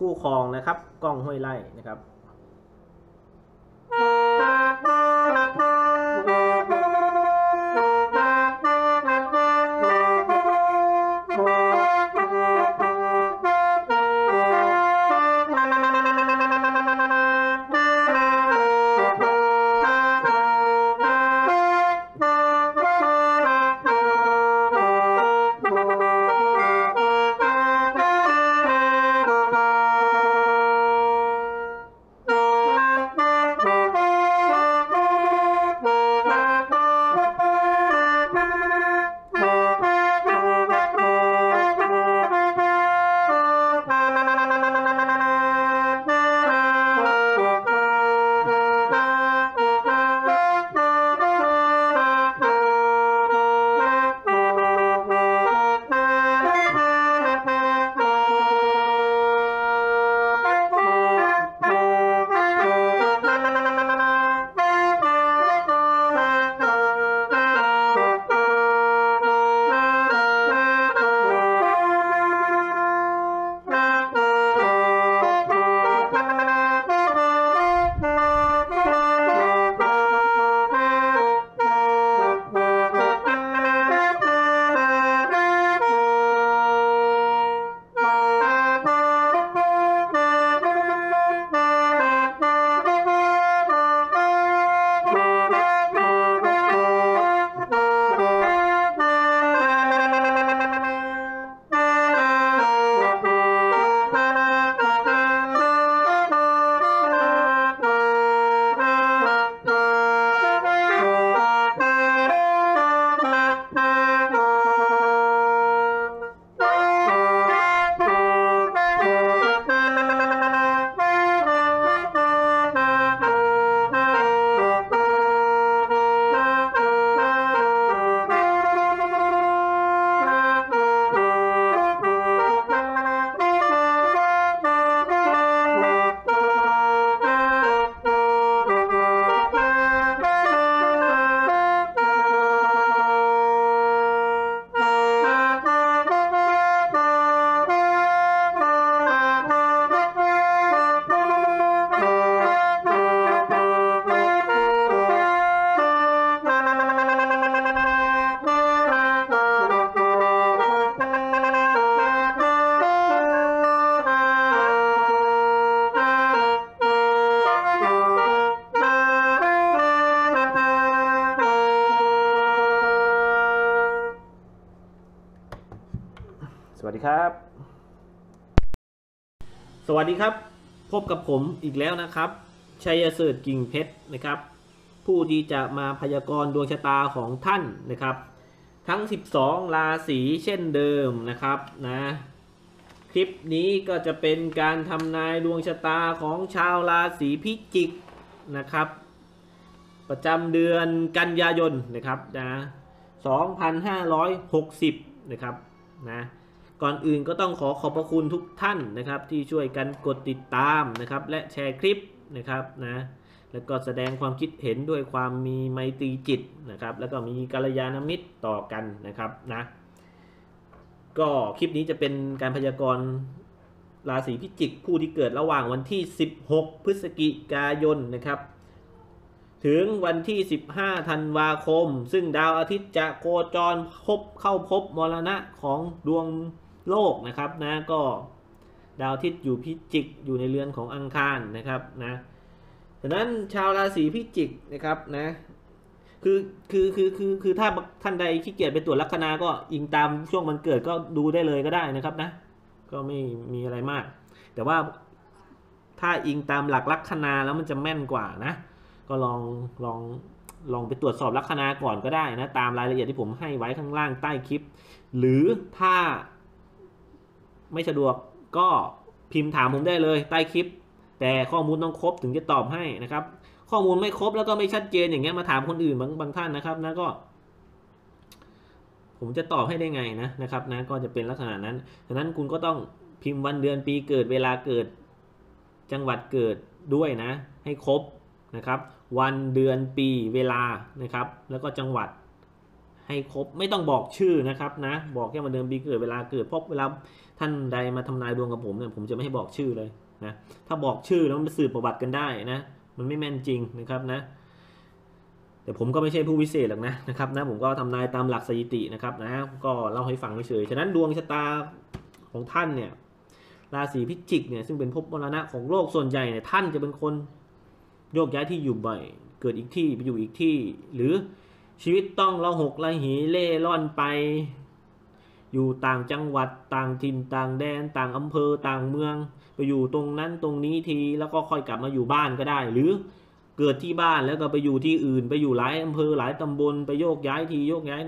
คู่ครองนะครับ กล้องห้วยไล่นะครับ ดีครับ สวัสดีครับ พบกับผมอีกแล้วนะครับ ชัยเสดกิ่งเพชรนะครับ ผู้ที่จะมาพยากรณ์ดวงชะตาของท่านนะครับ ทั้ง 12 ราศีเช่นเดิมนะครับนะคลิปนี้ก็จะเป็นการทำนายดวงชะตาของชาวราศีพิจิกนะครับ ประจำเดือนกันยายนนะครับนะ2560 นะครับนะ ก่อนอื่นก็ต้องขอขอบพระคุณทุกท่านนะครับ ที่ช่วยกันกดติดตามนะครับ และแชร์คลิปนะครับนะแล้วก็แสดงความคิดเห็นด้วยความมีไมตรีจิตนะครับ แล้วก็มีกัลยาณมิตรต่อกันนะครับนะก็คลิปนี้จะเป็นการพยากรณ์ราศีพิจิกผู้ที่เกิดระหว่างวันที่ 16 พฤศจิกายนนะครับ ถึงวันที่ 15 ธันวาคม ซึ่งดาวอาทิตย์จะโคจรพบเข้าพบมรณะของดวง โลกนะครับนะก็ดาวอาทิตย์อยู่พิจิกอยู่ในเรือนของอังคารนะครับนะดังนั้นชาวราศีพิจิกนะครับนะคือคือคือคือคือถ้าท่านใดขี้เกียจไปตรวจลัคนาก็อิงตามช่วงมันเกิดก็ดูได้เลยก็ได้นะครับนะก็ไม่มีอะไรมาก แต่ว่าถ้าอิงตามหลักลัคนาแล้วมันจะแม่นกว่านะ ก็ลองลองลองไปตรวจสอบลัคนาก่อนก็ได้นะ ตามรายละเอียดที่ผมให้ไว้ข้างล่างใต้คลิป หรือถ้า ไม่สะดวกก็พิมพ์ถามผมได้เลยใต้คลิป แต่ข้อมูลต้องครบถึงจะตอบให้นะครับ ข้อมูลไม่ครบแล้วก็ไม่ชัดเจนอย่างเงี้ยมาถามคนอื่นบางบางท่านนะครับนะก็ ผมจะตอบให้ได้ไงนะนะครับนะก็จะเป็นลักษณะนั้นดังนั้นคุณก็ต้องพิมพ์วันเดือนปีเกิดเวลาเกิดจังหวัดเกิดด้วยนะ ให้ครบนะครับ วันเดือนปีเวลานะครับ แล้วก็จังหวัด ให้ครบไม่ต้องบอกชื่อนะครับนะ บอกแค่วันเดือนปีเกิดเวลาเกิดพราะเวลาท่านใดมาทำนายดวงกับผมเนี่ยผมจะไม่ให้บอกชื่อเลยนะถ้าบอกชื่อแล้วมันไปสืบประวัติกันได้นะ มันไม่แม่นจริงนะครับนะแต่ผมก็ไม่ใช่ผู้วิเศษหรอกนะนะครับนะผมก็ทำนายตามหลักสถิตินะครับนะก็เล่าให้ฟังเฉยฉะนั้นดวงชะตาของท่านเนี่ยราศีพิจิกเนี่ยซึ่งเป็นภพมรณะของโลกส่วนใหญ่เนี่ยท่านจะเป็นคนโยกย้ายที่อยู่บ่อย เกิดอีกที่ไปอยู่อีกที่ หรือ ชีวิตต้องละหกละหีเล่ร่อนไป อยู่ต่างจังหวัดต่างถิ่นต่างแดน ต่างอำเภอต่างเมือง ไปอยู่ตรงนั้นตรงนี้ทีแล้วก็ค่อยกลับมาอยู่บ้านก็ได้ หรือเกิดที่บ้านแล้วก็ไปอยู่ที่อื่น ไปอยู่หลายอำเภอหลายตำบลไปโยกย้ายทีโยกย้าย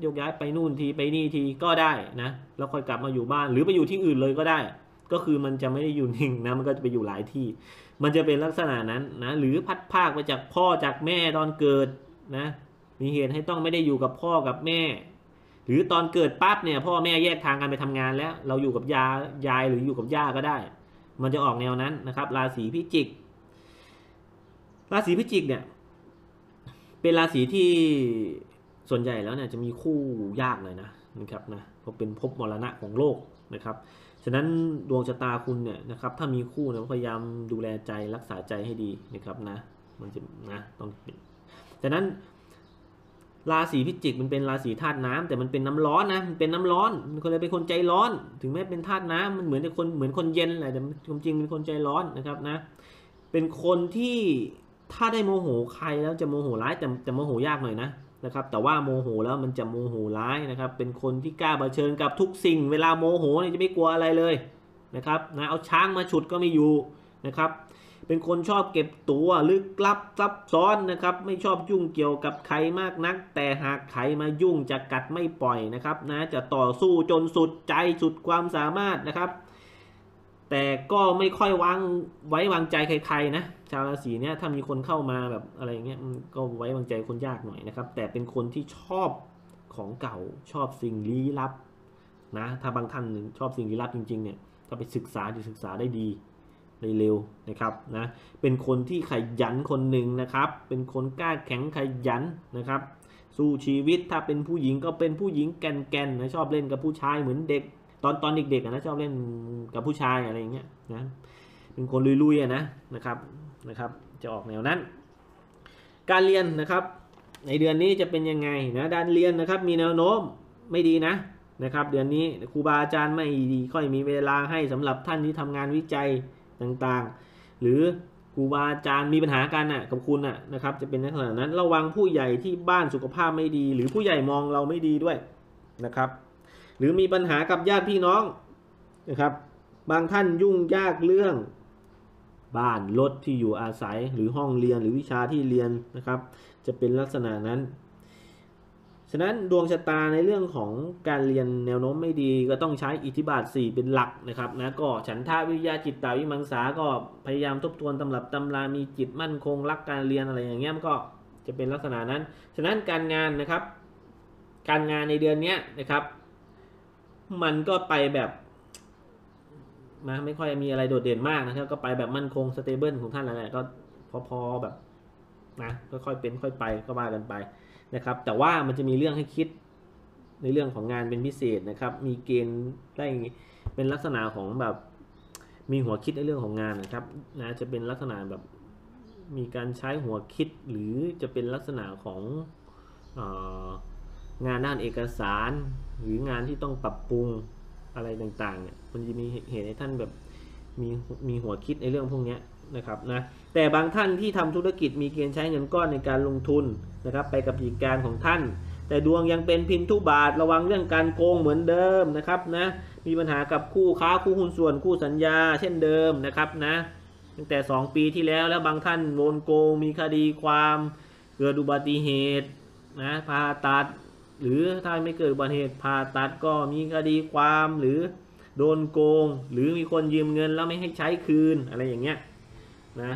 โยกย้ายไปนู่นทีไปนี่ทีก็ได้นะแล้วค่อยกลับมาอยู่บ้าน หรือไปอยู่ที่อื่นเลยก็ได้ ก็คือมันจะไม่ได้อยู่นิ่งนะมันก็จะไปอยู่หลายที่ มันจะเป็นลักษณะนั้นนะหรือพัดภาคไปจากพ่อจากแม่ตอนเกิดนะ มีเหตุให้ต้องไม่ได้อยู่กับพ่อกับแม่ หรือตอนเกิดปั๊บเนี่ยพ่อแม่แยกทางกันไปทำงานแล้ว เราอยู่กับยายายหรืออยู่กับย่าก็ได้ มันจะออกแนวนั้นนะครับ ราศีพิจิก ราศีพิจิกเนี่ย เป็นราศีที่ส่วนใหญ่แล้วเนี่ยจะมีคู่ยากเลยนะนะครับนะเพราะเป็นภพมรณะของโลกนะครับฉะนั้นดวงชะตาคุณเนี่ยนะครับถ้ามีคู่เนี่ยพยายามดูแลใจรักษาใจให้ดีนะครับนะมันจะนะต้องฉะนั้น ราศีพิจิกมันเป็นราศีธาตุน้ำแต่มันเป็นน้ำร้อนนะมันเป็นน้ำร้อนมันคนเลยเป็นคนใจร้อน ถึงแม้เป็นธาตุน้ำมันเหมือนคนเหมือนคนเย็นแหละแต่ความจริงเป็นคนใจร้อนนะครับนะ เป็นคนที่ถ้าได้โมโหใครแล้วจะโมโหร้ายแต่แต่โมโหยากหน่อยนะนะครับ แต่ว่าโมโหแล้วมันจะโมโหร้ายนะครับ เป็นคนที่กล้าเผชิญกับทุกสิ่ง เวลาโมโหเนี่ยจะไม่กลัวอะไรเลยนะครับนะเอาช้างมาฉุดก็ไม่อยู่นะครับ เป็นคนชอบเก็บตัวลึกลับซับซ้อนนะครับ ไม่ชอบยุ่งเกี่ยวกับใครมากนัก แต่หากใครมายุ่งจะกัดไม่ปล่อยนะครับนะจะต่อสู้จนสุดใจสุดความสามารถนะครับ แต่ก็ไม่ค่อยวางไว้วางใจใครๆนะชาวราศีเนี้ยถ้ามีคนเข้ามาแบบอะไรเงี้ยก็ไว้วางใจคนยากหน่อยนะครับ แต่เป็นคนที่ชอบของเก่าชอบสิ่งลี้ลับนะถ้าบางท่านชอบสิ่งลี้ลับจริงๆเนี่ยถ้าไปศึกษาจะศึกษาได้ดี เร็วนะครับนะเป็นคนที่ขยันคนหนึ่งนะครับ เป็นคนกล้าแข็งขยันนะครับ สู้ชีวิตถ้าเป็นผู้หญิงก็เป็นผู้หญิงแก่นๆนะชอบเล่นกับผู้ชายเหมือนเด็ก ตอนตอนเด็กๆนะชอบเล่นกับผู้ชายอะไรอย่างเงี้ยนะเป็นคนลุยๆนะนะครับนะครับจะออกแนวนั้น การเรียนนะครับ ในเดือนนี้จะเป็นยังไงนะด้านเรียนนะครับมีแนวโน้มไม่ดีนะนะครับ เดือนนี้ครูบาอาจารย์ไม่ดีค่อยมีเวลาให้สำหรับท่านที่ทำงานวิจัย ต่างๆ หรือครูบาอาจารย์มีปัญหากันน่ะกับคุณน่ะนะครับจะเป็นในขณะนั้นระวังผู้ใหญ่ที่บ้านสุขภาพไม่ดี หรือผู้ใหญ่มองเราไม่ดีด้วยนะครับ หรือมีปัญหากับญาติพี่น้องนะครับ บางท่านยุ่งยากเรื่องบ้านรถที่อยู่อาศัยหรือห้องเรียนหรือวิชาที่เรียนนะครับ จะเป็นลักษณะนั้น ฉะนั้นดวงชะตาในเรื่องของการเรียนแนวโน้มไม่ดีก็ต้องใช้อิทธิบาท 4 เป็นหลักนะครับนะก็ฉันทาวิทยาจิตตาวิมังสาก็พยายามทบทวนตำรับตำรามีจิตมั่นคงรักการเรียนอะไรอย่างเงี้ยมันก็จะเป็นลักษณะนั้น ฉะนั้นการงานนะครับ การงานในเดือนนี้นะครับ มันก็ไปแบบนะไม่ค่อยมีอะไรโดดเด่นมากนะครับ ก็ไปแบบมั่นคงสเตเบิลของท่านแหละก็พอๆแบบนะค่อยๆเป็นค่อยไปก็ว่ากันไป นะครับ แต่ว่ามันจะมีเรื่องให้คิดในเรื่องของงานเป็นพิเศษนะครับ มีเกณฑ์ได้เป็นลักษณะของแบบมีหัวคิดในเรื่องของงานนะครับนะจะเป็นลักษณะแบบมีการใช้หัวคิดหรือจะเป็นลักษณะของอองานด้านเอกสาร หรืองานที่ต้องปรับปรุงอะไรต่างๆเนี่ยมันจะมีเหตุให้ท่านแบบ มีมีหัวคิดในเรื่องพวกนี้นะครับนะแต่บางท่านที่ทำธุรกิจมีเกณฑ์ใช้เงินก้อนในการลงทุนนะครับไปกับกิจการของท่าน แต่ดวงยังเป็นพินทุบาทระวังเรื่องการโกงเหมือนเดิมนะครับนะมีปัญหากับคู่ค้าคู่หุ้นส่วนคู่สัญญา เช่นเดิมนะครับนะตั้งแต่ 2 ปีที่แล้วแล้วบางท่านโดนโกงมีคดีความเกิดอุบัติเหตุนะผ่าตัด หรือถ้าไม่เกิดอุบัติเหตุผ่าตัดก็มีคดีความหรือ โดนโกง หรือมีคนยืมเงินแล้วไม่ให้ใช้คืนอะไรอย่างเงี้ยนะ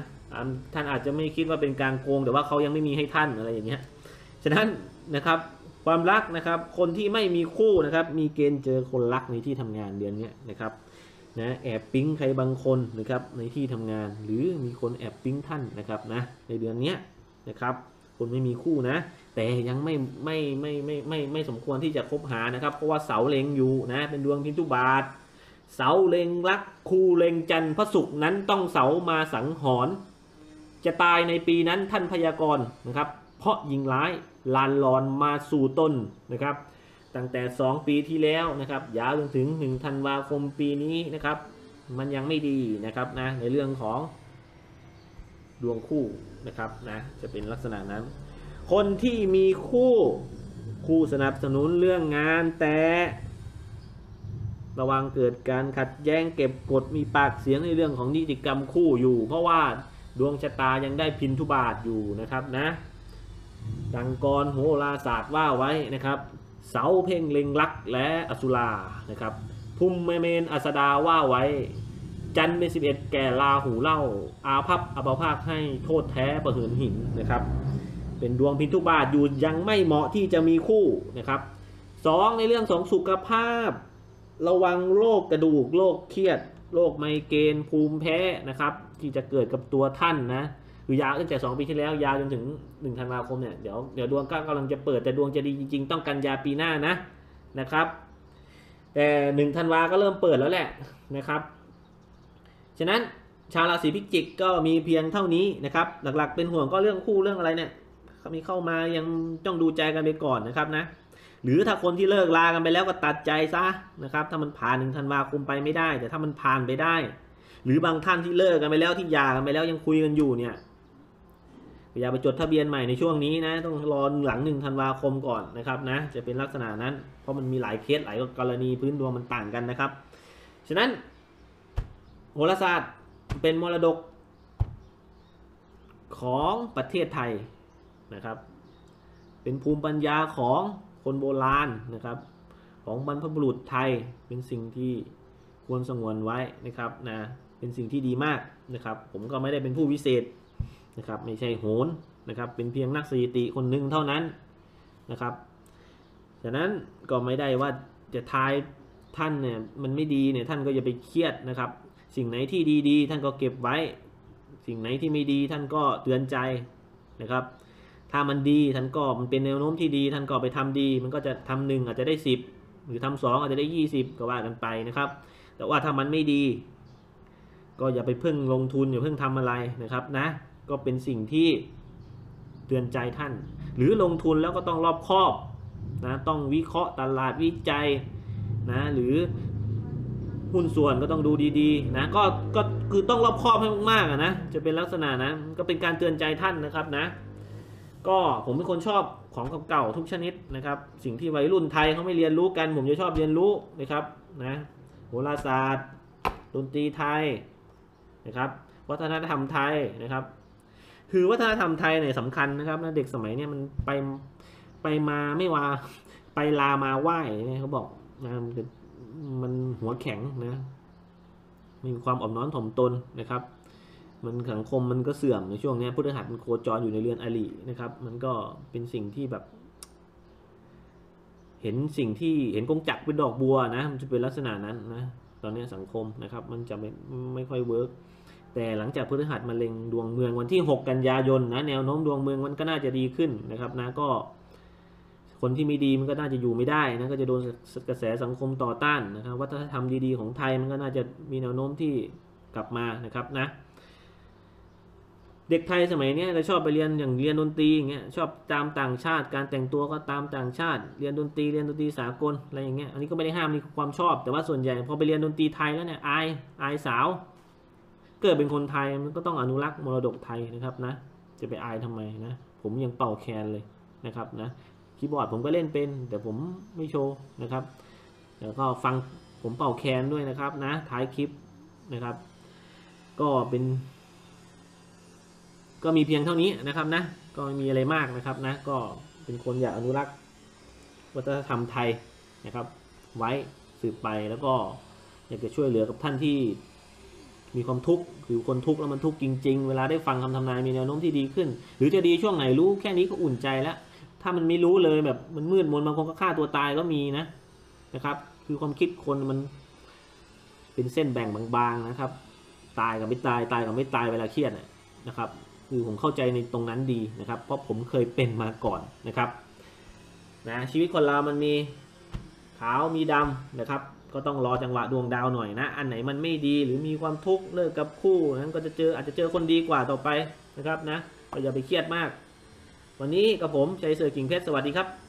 ท่านอาจจะไม่คิดว่าเป็นการโกง แต่ว่าเขายังไม่มีให้ท่านอะไรอย่างเงี้ยฉะนั้นนะครับความรักนะครับ คนที่ไม่มีคู่นะครับ มีเกณฑ์เจอคนรักในที่ทำงานเดือนนี้นะครับนะแอบปิ๊งใครบางคนนะครับในที่ทำงาน หรือมีคนแอบปิ๊งท่านนะครับนะในเดือนนี้นะครับคนไม่มีคู่นะ แต่ยังไม่ไม่ไม่ไม่ไม่ไม่สมควรที่จะคบหานะครับ เพราะว่าเสาเล็งอยู่นะเป็นดวงพินทุบาท เสาเลงรักคูเลงจันทร์พระศุกร์นั้นต้องเสามาสังหรณ์จะตายในปีนั้นท่านพยากรณ์นะครับ เพราะยิงร้ายลานลอนมาสู่ต้นนะครับ ตั้งแต่ 2 ปีที่แล้วนะครับยาวจนถึง1ธันวาคมปีนี้นะครับ มันยังไม่ดีนะครับนะในเรื่องของดวงคู่นะครับนะจะเป็นลักษณะนั้น คนที่มีคู่คู่สนับสนุนเรื่องงานแต่ ระวังเกิดการขัดแย้งเก็บกดมีปากเสียงในเรื่องของนิติกรรมคู่อยู่ เพราะว่าดวงชะตายังได้พินทุบาทอยู่นะครับนะ ดังกรโหราศาสตร์ว่าไว้นะครับ เสาเพ่งเล็งลักและอสุรานะครับภูมิเมนอัสดาว่าไว้ จันเป็นสิบเอ็ดแก่ลาหูเล่า อาภัพอภภาคให้โทษแท้ประเหินหินนะครับ เป็นดวงพินทุบาทอยู่ยังไม่เหมาะที่จะมีคู่นะครับสองในเรื่องของสุขภาพ ระวังโรคกระดูกโรคเครียดโรคไมเกรนภูมิแพ้นะครับ ที่จะเกิดกับตัวท่านนะคือยาวตั้งแต่2ปีที่แล้วยาวจนถึง1ธันวาคมเนี่ยเดี๋ยวเดี๋ยวดวงก็กำลังจะเปิดแต่ดวงจะดีจริง ๆ ต้องกันยาปีหน้านะนะครับ แต่1ธันวาก็เริ่มเปิดแล้วแหละนะครับ ฉะนั้นชาวราศีพิจิกก็มีเพียงเท่านี้นะครับ หลักๆเป็นห่วงก็เรื่องคู่เรื่องอะไรเนี่ยมีเข้ามายังต้องดูใจกันไปก่อนนะครับนะ หรือถ้าคนที่เลิกลากันไปแล้วก็ตัดใจซะนะครับ ถ้ามันผ่านหนึ่งธันวาคมไปไม่ได้ แต่ถ้ามันผ่านไปได้ หรือบางท่านที่เลิกกันไปแล้วที่หย่ากันไปแล้วยังคุยกันอยู่เนี่ยอย่าไปจดทะเบียนใหม่ในช่วงนี้นะต้องรอหลังหนึ่งธันวาคมก่อนนะครับนะจะเป็นลักษณะนั้น เพราะมันมีหลายเคสหลายกรณีพื้นดวงมันต่างกันนะครับ ฉะนั้นโหราศาสตร์เป็นมรดกของประเทศไทยนะครับ เป็นภูมิปัญญาของ คนโบราณนะครับ ของบรรพบุรุษไทยเป็นสิ่งที่ควรสงวนไว้นะครับนะเป็นสิ่งที่ดีมากนะครับ ผมก็ไม่ได้เป็นผู้วิเศษนะครับ ไม่ใช่โหนนะครับ เป็นเพียงนักสถิติคนหนึ่งเท่านั้นนะครับฉะนั้นก็ไม่ได้ว่าจะทายท่านเนี่ยมันไม่ดีเนี่ยท่านก็อย่าไปเครียดนะครับ สิ่งไหนที่ดีๆ ท่านก็เก็บไว้ สิ่งไหนที่ไม่ดีท่านก็เตือนใจนะครับ ถ้ามันดีท่านก็มันเป็นแนวโน้มที่ดีท่านก็ไปทำดี มันก็จะทำหนึ่งอาจจะได้สิบหรือทำสองอาจจะได้ยี่สิบก็ว่ากันไปนะครับ แต่ว่าถ้ามันไม่ดี ก็อย่าไปเพิ่งลงทุนอย่าเพิ่งทำอะไรนะครับนะ ก็เป็นสิ่งที่เตือนใจท่าน หรือลงทุนแล้วก็ต้องรอบคอบนะต้องวิเคราะห์ตลาดวิจัยนะหรือหุ้นส่วนก็ต้องดูดีๆนะก็ก็คือต้องรอบคอบให้มากๆนะจะเป็นลักษณะนะก็เป็นการเตือนใจท่านนะครับนะ ก็ผมเป็นคนชอบของเก่าๆทุกชนิดนะครับ สิ่งที่วัยรุ่นไทยเขาไม่เรียนรู้กัน ผมจะชอบเรียนรู้นะครับนะโหราศาสตร์ดนตรีไทยนะครับ วัฒนธรรมไทยนะครับ คือวัฒนธรรมไทยเนี่ยสำคัญนะครับนะเด็กสมัยเนี่ยมันไปไปมาไม่ว่าไปลามาไหว้เนี่ยเขาบอกนะมันมันหัวแข็งนะมีความอ่อนน้อมถ่อมตนนะครับ มันสังคมมันก็เสื่อมในช่วงนี้พุทธหัสมันโคจรอยู่ในเรือนอรินะครับ มันก็เป็นสิ่งที่แบบ เห็นสิ่งที่เห็นกงจักรเป็นดอกบัวนะ มันจะเป็นลักษณะนั้นนะตอนนี้สังคมนะครับ มันจะไม่ไม่ค่อยเวิร์กแต่หลังจากพฤหัสมาเล็งดวงเมืองวันที่ 6 กันยายนนะแนวโน้มดวงเมืองมันก็น่าจะดีขึ้นนะครับนะก็ คนที่ไม่ดีมันก็น่าจะอยู่ไม่ได้นะก็จะโดนกระแสสังคมต่อต้านนะครับวัฒนธรรมดีๆของไทยมันก็น่าจะมีแนวโน้มที่กลับมานะครับนะ เด็กไทยสมัยนี้จะชอบไปเรียนอย่างเรียนดนตรีอย่างเงี้ยชอบตามต่างชาติ การแต่งตัวก็ตามต่างชาติ เรียนดนตรีเรียนดนตรีสากลอะไรอย่างเงี้ยอันนี้ก็ไม่ได้ห้ามมีความชอบ แต่ว่าส่วนใหญ่พอไปเรียนดนตรีไทยแล้วเนี่ยอายอายสาว เกิดเป็นคนไทยมันก็ต้องอนุรักษ์มรดกไทยนะครับนะ จะไปอายทำไมนะผมยังเป่าแคนเลยนะครับนะคีย์บอร์ดผมก็เล่นเป็น แต่ผมไม่โชว์นะครับแล้วก็ฟังผมเป่าแคนด้วยนะครับนะท้ายคลิปนะครับ ก็เป็น ก็มีเพียงเท่านี้นะครับนะ ก็ไม่มีอะไรมากนะครับนะ ก็เป็นคนอยากอนุรักษ์วัฒนธรรมไทยนะครับ ไว้สืบไปแล้วก็อยากจะช่วยเหลือกับท่านที่มีความทุกข์หรือคนทุกข์แล้วมันทุกข์จริง ๆ เวลาได้ฟังคำทำนายมีแนวโน้มที่ดีขึ้น หรือจะดีช่วงไหนรู้แค่นี้ก็อุ่นใจแล้ว ถ้ามันไม่รู้เลยแบบมันมืดมนบางคนก็ฆ่าตัวตายก็มีนะนะครับ คือความคิดคนมัน เป็นเส้นแบ่งบางๆนะครับ ตายกับไม่ตายตายกับไม่ตายเวลาเครียดนะครับ คือผมเข้าใจในตรงนั้นดีนะครับ เพราะผมเคยเป็นมาก่อนนะครับนะชีวิตคนเรามันมีขาวมีดำนะครับ ก็ต้องรอจังหวะดวงดาวหน่อยนะ อันไหนมันไม่ดีหรือมีความทุกข์เลิกกับคู่นั้นก็จะเจออาจจะเจอคนดีกว่าต่อไปนะครับนะก็อย่าไปเครียดมาก วันนี้กับผมชัยเสือกิ่งเพชรสวัสดีครับ